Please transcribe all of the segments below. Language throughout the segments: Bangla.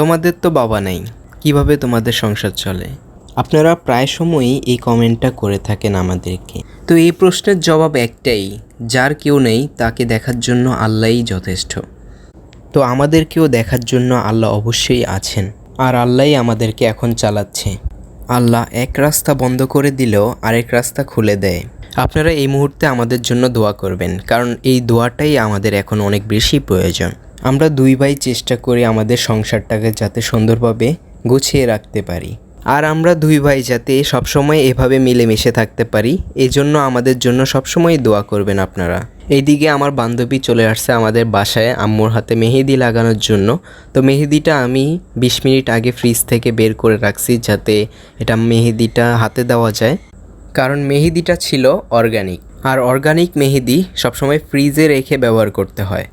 তোমাদের তো বাবা নেই, কীভাবে তোমাদের সংসার চলে? আপনারা প্রায় সময়ই এই কমেন্টটা করে থাকেন আমাদেরকে। তো এই প্রশ্নের জবাব একটাই, যার কেউ নেই তাকে দেখার জন্য আল্লাহই যথেষ্ট। তো আমাদেরকেও দেখার জন্য আল্লাহ অবশ্যই আছেন, আর আল্লাহই আমাদেরকে এখন চালাচ্ছে। আল্লাহ এক রাস্তা বন্ধ করে দিলেও আরেক রাস্তা খুলে দেয়। আপনারা এই মুহূর্তে আমাদের জন্য দোয়া করবেন, কারণ এই দোয়াটাই আমাদের এখন অনেক বেশি প্রয়োজন। আমরা দুই ভাই চেষ্টা করি আমাদের সংসারটাকে যাতে সুন্দরভাবে গুছিয়ে রাখতে পারি। আর আমরা দুই ভাই যাতে সবসময় এভাবে মিলেমিশে থাকতে পারি এই জন্য আমাদের জন্য সবসময় দোয়া করবেন আপনারা। এইদিকে আমার বান্ধবী চলে আসছে আমাদের বাসায় আম্মুর হাতে মেহেদি লাগানোর জন্য। তো মেহেদিটা আমি বিশ মিনিট আগে ফ্রিজ থেকে বের করে রাখছি যাতে এটা মেহেদিটা হাতে দেওয়া যায়। কারণ মেহেদিটা ছিল অর্গানিক। আর অর্গানিক মেহেদি সবসময় ফ্রিজে রেখে ব্যবহার করতে হয়।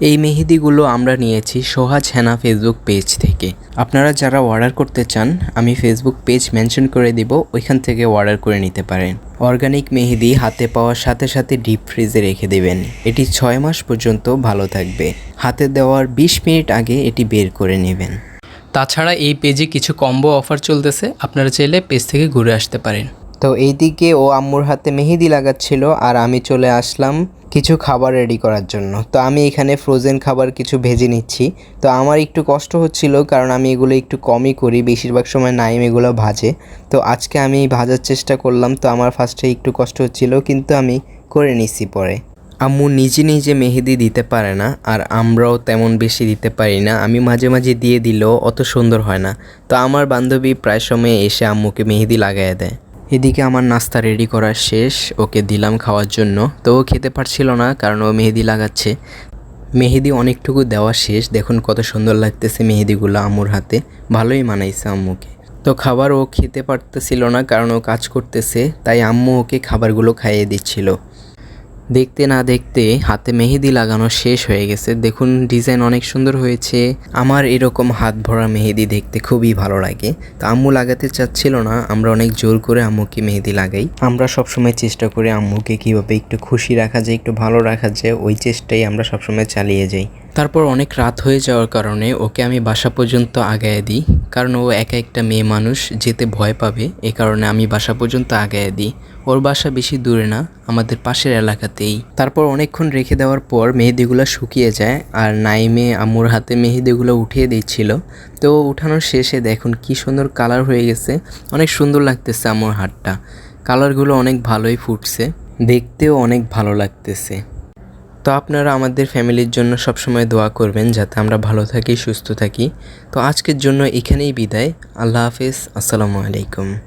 এই মেহেদিগুলো আমরা নিয়েছি সোহাজ হেনা ফেসবুক পেজ থেকে। আপনারা যারা অর্ডার করতে চান, আমি ফেসবুক পেজ মেনশন করে দিব, ওইখান থেকে অর্ডার করে নিতে পারেন। অর্গানিক মেহেদি হাতে পাওয়ার সাথে সাথে ডিপ ফ্রিজে রেখে দেবেন। এটি ছয় মাস পর্যন্ত ভালো থাকবে। হাতে দেওয়ার বিশ মিনিট আগে এটি বের করে নেবেন। তাছাড়া এই পেজে কিছু কম্বো অফার চলতেছে, আপনারা চাইলে পেজ থেকে ঘুরে আসতে পারেন। তো এইদিকে ও আম্মুর হাতে মেহেদি লাগাচ্ছিল, আর আমি চলে আসলাম কিছু খাবার রেডি করার জন্য। তো আমি এখানে ফ্রোজেন খাবার কিছু ভেজে নিচ্ছি। তো আমার একটু কষ্ট হচ্ছিল কারণ আমি এগুলো একটু কমই করি, বেশিরভাগ সময় নাইম এগুলো ভাজে। তো আজকে আমি ভাজার চেষ্টা করলাম, তো আমার ফার্স্টে একটু কষ্ট হচ্ছিল, কিন্তু আমি করে নিচ্ছি পরে। আম্মু নিজে নিজে মেহেদি দিতে পারে না, আর আমরাও তেমন বেশি দিতে পারি না। আমি মাঝে মাঝে দিয়ে দিলেও অত সুন্দর হয় না। তো আমার বান্ধবী প্রায় সময় এসে আম্মুকে মেহেদি লাগাই দেয়। এদিকে আমার নাস্তা রেডি করা শেষ, ওকে দিলাম খাওয়ার জন্য। তো ও খেতে পারছিল না, কারণ ও মেহেদি লাগাচ্ছে। মেহেদি অনেকটুকু দেওয়া শেষ, দেখুন কত সুন্দর লাগতেছে মেহেদিগুলো আম্মুর হাতে। ভালোই মানাইছে আম্মুকে। তো খাবার ও খেতে পারতেছিল না, কারণ ও কাজ করতেছে, তাই আম্মু ওকে খাবারগুলো খাইয়ে দিচ্ছিল। দেখতে না দেখতে হাতে মেহেদি লাগানো শেষ হয়ে গেছে। দেখুন, ডিজাইন অনেক সুন্দর হয়েছে। আমার এরকম হাত ভরা মেহেদি দেখতে খুবই ভালো লাগে। তো আম্মু লাগাতে চাচ্ছিল না। আমরা অনেক জোর করে আম্মুকে মেহেদি লাগাই। আমরা সবসময় চেষ্টা করি আম্মুকে কীভাবে একটু খুশি রাখা যায়, একটু ভালো রাখা যায়, ওই চেষ্টাই আমরা সবসময় চালিয়ে যাই। তারপর অনেক রাত হয়ে যাওয়ার কারণে ওকে আমি বাসা পর্যন্ত আগায় দিই, কারণ ও একা একটা মেয়ে মানুষ, যেতে ভয় পাবে, এ কারণে আমি বাসা পর্যন্ত আগায় দিই। ওর বাসা বেশি দূরে না, আমাদের পাশের এলাকাতেই। তারপর অনেকক্ষণ রেখে দেওয়ার পর মেহেদিগুলো শুকিয়ে যায়, আর নাইমে আমুর হাতে মেহেদিগুলো উঠিয়ে দিচ্ছিল। তো উঠানোর শেষে দেখুন কি সুন্দর কালার হয়ে গেছে, অনেক সুন্দর লাগতেছে আম্মুর হাতটা। কালারগুলো অনেক ভালোই ফুটছে, দেখতেও অনেক ভালো লাগতেছে। তো আপনারা আমাদের ফ্যামিলির জন্য সবসময় দোয়া করবেন যাতে আমরা ভালো থাকি, সুস্থ থাকি। তো আজকের জন্য এখানেই বিদায়। আল্লাহ হাফিজ। আসসালামু আলাইকুম।